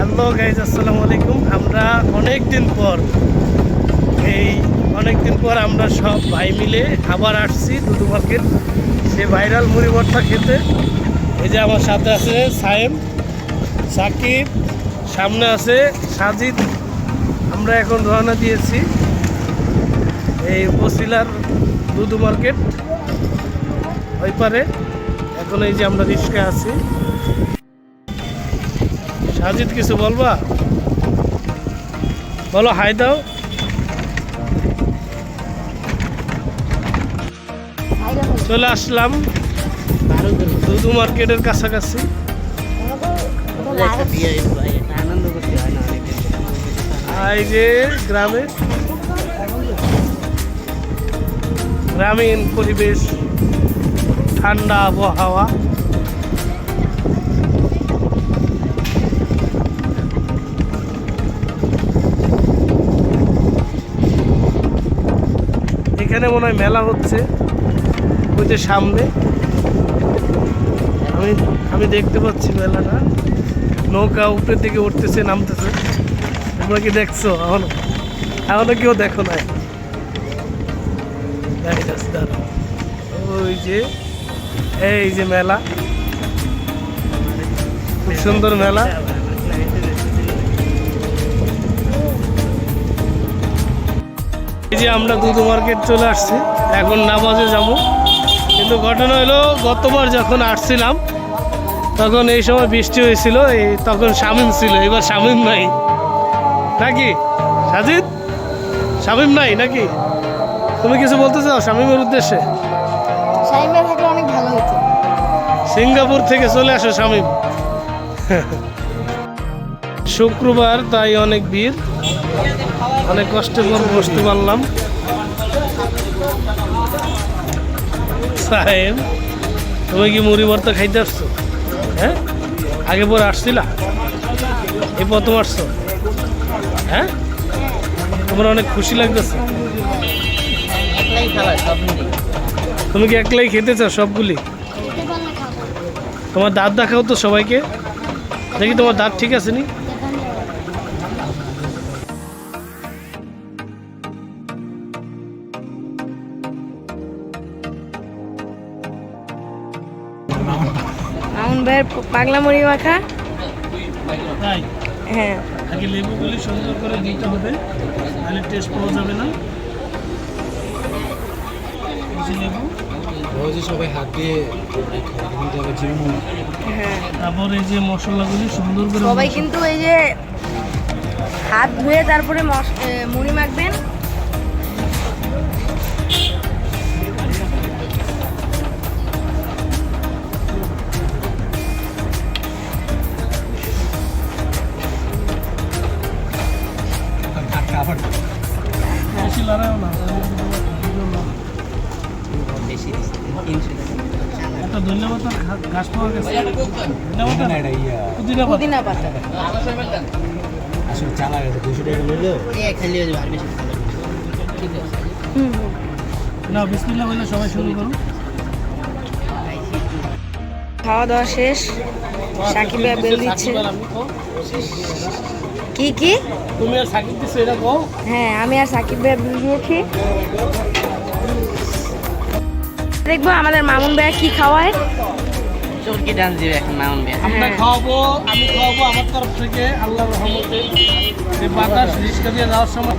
Hello guys আসসালামু আলাইকুম। আমরা অনেক দিন পর, এই অনেক দিন পর আমরা সব ভাই মিলে আবার আসছি দুদু মার্কেট। সে ভাইরাল মুড়ি ভর্তা খেতে। এই যে আমার সাথে আছে সায়েম, সাকিব, সামনে আছে সাজিদ। আমরা এখন রওনা দিয়েছি এই উপশিলার দুদু মার্কেট। ওই পারে। এখন এই যে আমরা রিক্সা আছি। সাজিদ, কিছু বলবা? বলো, হাই দাও। চলে আসলাম। দুদু মার্কেটের কাছাকাছি। এই যে গ্রামে। গ্রামীণ পরিবেশ, ঠান্ডা আবহাওয়া। এখানে মনে হয় মেলা হচ্ছে। ওই যে সামনে। আমি আমি দেখতে পাচ্ছি মেলাটা। নৌকা উপরের দিকে উঠতেছে, নামতেছে। তোমরা কি দেখছ? এখনও এখনও কেউ দেখো নাই। ওই যে, এই যে মেলা। খুব সুন্দর মেলা। এই যে আমরা দুধ মার্কেট চলে আসছি এখন নামাজে যাব। কিন্তু ঘটনা হলো গতবার যখন আসছিলাম তখন এই সময় বৃষ্টি হয়েছিল এই তখন শামিম ছিল এবার শামিম নাই। নাকি? সাজিদ? শামিম নাই নাকি? তুমি কিছু বলতে চাও শামিমের উদ্দেশ্যে? সাইমে থাকলে অনেক ভালো হতো সিঙ্গাপুর থেকে চলে আসো শামিম। শুক্রবার তাই অনেক ভিড়। অনেক কষ্টের পর বসতে পারলাম। সাহেব, তুমি কি মুড়ি ভর্তা খাইতে আসছো? হ্যাঁ? আগে পরে আসছিলা? এই প্রথম আসছো? হ্যাঁ? তোমার অনেক খুশি লাগতেছে। তুমি কি একলাই খেতে চাও সবগুলি? তোমার দাঁত দেখাও তো সবাইকে। দেখি তোমার দাঁত ঠিক আছে নি? মামুন ভাইয়ের পাগলা মুড়ি মাখা। হ্যাঁ। আগে লেবুগুলি সুন্দর করে দিতে হবে তাহলে টেস্ট পাওয়া যাবে না। লেবু। সবাই হাত দিয়ে কিন্তু হ্যাঁ। তারপর এই যে মশলাগুলি সুন্দর করে সবাই কিন্তু এই যে হাত ধুয়ে তারপরে মশ- মুড়ি মাখবেন। লড়াইও না। একটা ধন্যবাদ ঘাস পাওয়া গেছে। ধন্যবাদ না এটা পুদিনা পাতা। আসলে চালা গেছে দুশো টাকা নিলেও। না। বিসমিল্লাহ বলে সবাই শুরু করুন খাওয়া দাওয়া শেষ। সাকিব বেল দিচ্ছে। কি কি? তুমি আর সাকিব দিছো এটা কও হ্যাঁ আমি আর সাকিব ভাই দিয়েছি। দেখব আমাদের মামুন ভাইয়া কি খাওয়ায়। চরকি ডান্স দিবে এখন মামুন ভাই আমরা হ্যাঁ। খাওয়াবো আমি খাওয়াবো আমার তরফ থেকে আল্লাহর রহমতে। যে বাতাস রিস্কা দিয়ে যাওয়ার সময়